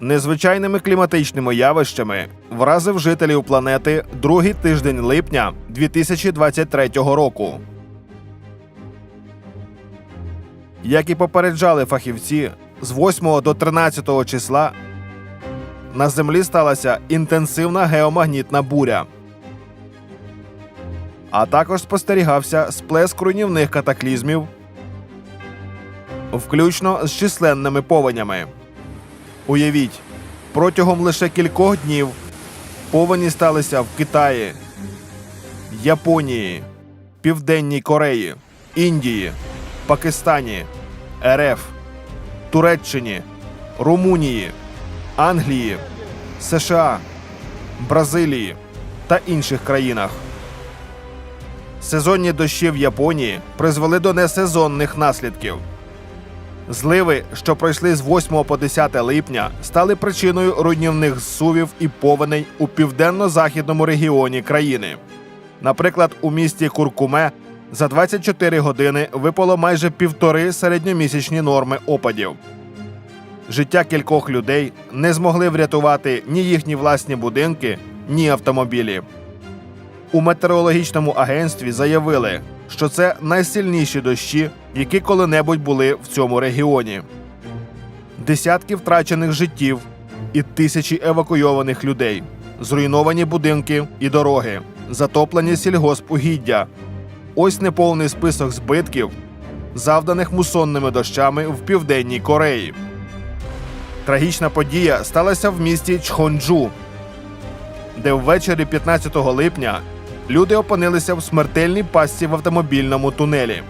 Незвичайними кліматичними явищами вразив жителів планети другий тиждень липня 2023 року. Як і попереджали фахівці, з 8 до 13 числа на землі сталася інтенсивна геомагнітна буря. А також спостерігався сплеск руйнівних катаклізмів, включно з численними повенями. Уявіть, протягом лише кількох днів повені сталися в Китаї, Японії, Південній Кореї, Індії, Пакистані, РФ, Туреччині, Румунії, Англії, США, Бразилії та інших країнах. Сезонні дощі в Японії призвели до несезонних наслідків. Зливи, що пройшли з 8 по 10 липня, стали причиною руйнівних зсувів і повеней у південно-західному регіоні країни. Наприклад, у місті Куркуме за 24 години випало майже півтори середньомісячні норми опадів. Життя кількох людей не змогли врятувати ні їхні власні будинки, ні автомобілі. У метеорологічному агентстві заявили, що це найсильніші дощі, які коли-небудь були в цьому регіоні. Десятки втрачених життів і тисячі евакуйованих людей, зруйновані будинки і дороги, затоплені сільгоспугіддя. Ось неповний список збитків, завданих мусонними дощами в південній Кореї. Трагічна подія сталася в місті Чхонджу, де ввечері 15 липня люди опинилися в смертельній пастці в автомобільному тунелі.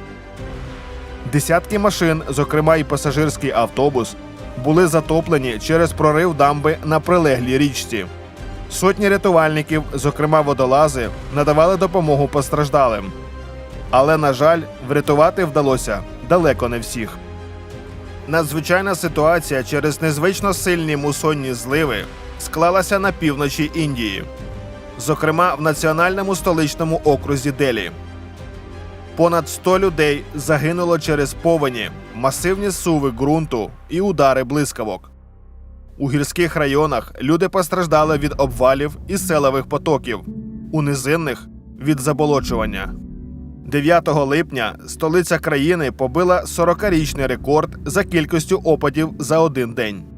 Десятки машин, зокрема і пасажирський автобус, були затоплені через прорив дамби на прилеглій річці. Сотні рятувальників, зокрема водолази, надавали допомогу постраждалим. Але, на жаль, врятувати вдалося далеко не всіх. Надзвичайна ситуація через незвично сильні мусонні зливи склалася на півночі Індії, зокрема в національному столичному окрузі Делі. Понад 100 людей загинуло через повені, масивні суви ґрунту і удари блискавок. У гірських районах люди постраждали від обвалів і селових потоків, у низинних від заболочування. 9 липня столиця країни побила 40-річний рекорд за кількістю опадів за один день.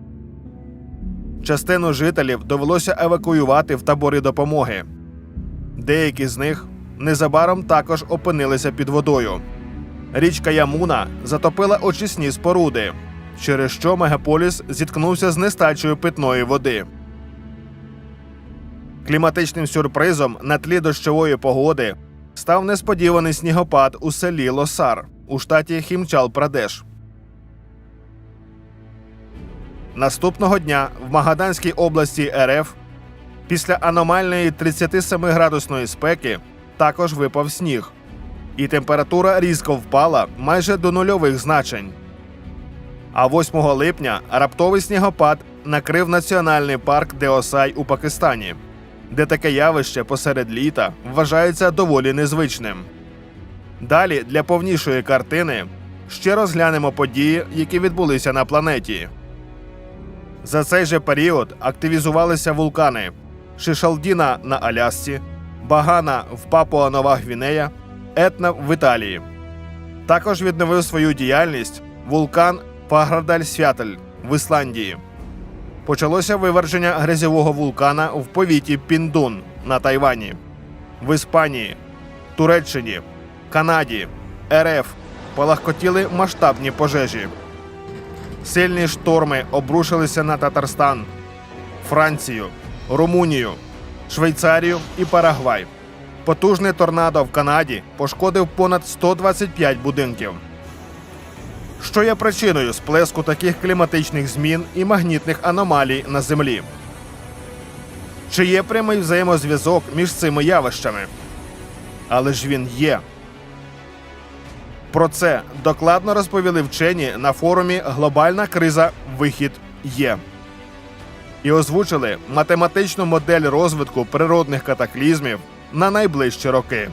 Частину жителів довелося евакуювати в табори допомоги. Деякі з них незабаром також опинилися під водою. Річка Ямуна затопила очисні споруди, через що мегаполіс зіткнувся з нестачею питної води. Кліматичним сюрпризом на тлі дощової погоди став несподіваний снігопад у селі Лосар у штаті Хімчал Прадеш. Наступного дня в Магаданській області РФ після аномальної 37-градусної спеки також випав сніг, і температура різко впала майже до нульових значень. А 8 липня раптовий снігопад накрив національний парк Деосай у Пакистані, де таке явище посеред літа вважається доволі незвичним. Далі для повнішої картини ще розглянемо події, які відбулися на планеті. За цей же період активізувалися вулкани Шишалдіна на Алясці, Багана в Папуа Нова Гвінея, Етна в Італії. Також відновив свою діяльність вулкан Паградаль-Святель в Ісландії. Почалося виверження грязьового вулкана в повіті Піндун на Тайвані, в Іспанії, Туреччині, Канаді, РФ полагкотіли масштабні пожежі. Сильні шторми обрушилися на Татарстан, Францію, Румунію, Швейцарію і Парагвай. Потужний торнадо в Канаді пошкодив понад 125 будинків. Що є причиною сплеску таких кліматичних змін і магнітних аномалій на Землі? Чи є прямий взаємозв'язок між цими явищами? Але ж він є. Про це докладно розповіли вчені на форумі Глобальна криза Вихід є і озвучили математичну модель розвитку природних катаклізмів на найближчі роки.